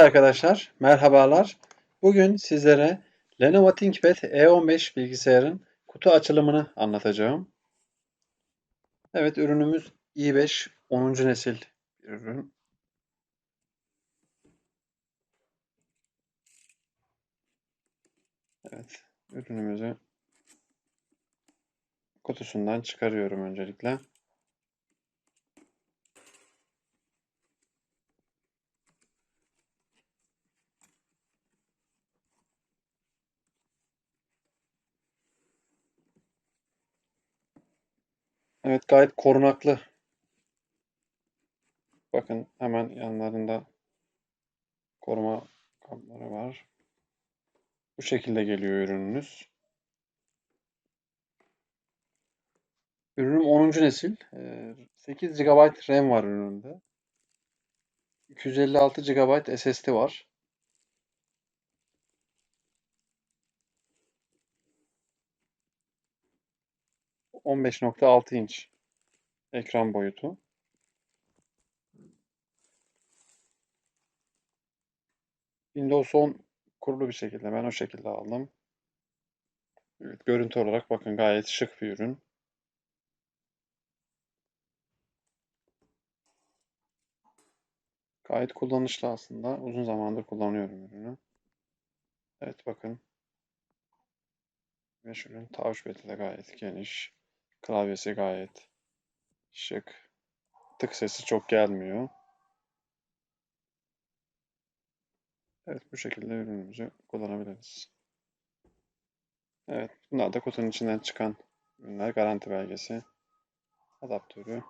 arkadaşlar, merhabalar. Bugün sizlere Lenovo ThinkPad E15 bilgisayarın kutu açılımını anlatacağım. Evet, ürünümüz i5 10. nesil bir ürün. Evet, ürünümüzü kutusundan çıkarıyorum öncelikle. Evet gayet korunaklı. Bakın hemen yanlarında koruma kapları var. Bu şekilde geliyor ürününüz. Ürünüm 10. nesil. 8 GB RAM var ürünümde. 256 GB SSD var. ...15.6 inç ekran boyutu. Windows 10 kurulu bir şekilde ben o şekilde aldım. Evet, görüntü olarak bakın gayet şık bir ürün. Gayet kullanışlı aslında. Uzun zamandır kullanıyorum ürünü. Evet bakın. Ve ürün touchpad'i de gayet geniş. Klavyesi gayet şık. Tık sesi çok gelmiyor. Evet bu şekilde ürünümüzü kullanabiliriz. Evet bunlar da kutunun içinden çıkan ürünler. Garanti belgesi, adaptörü.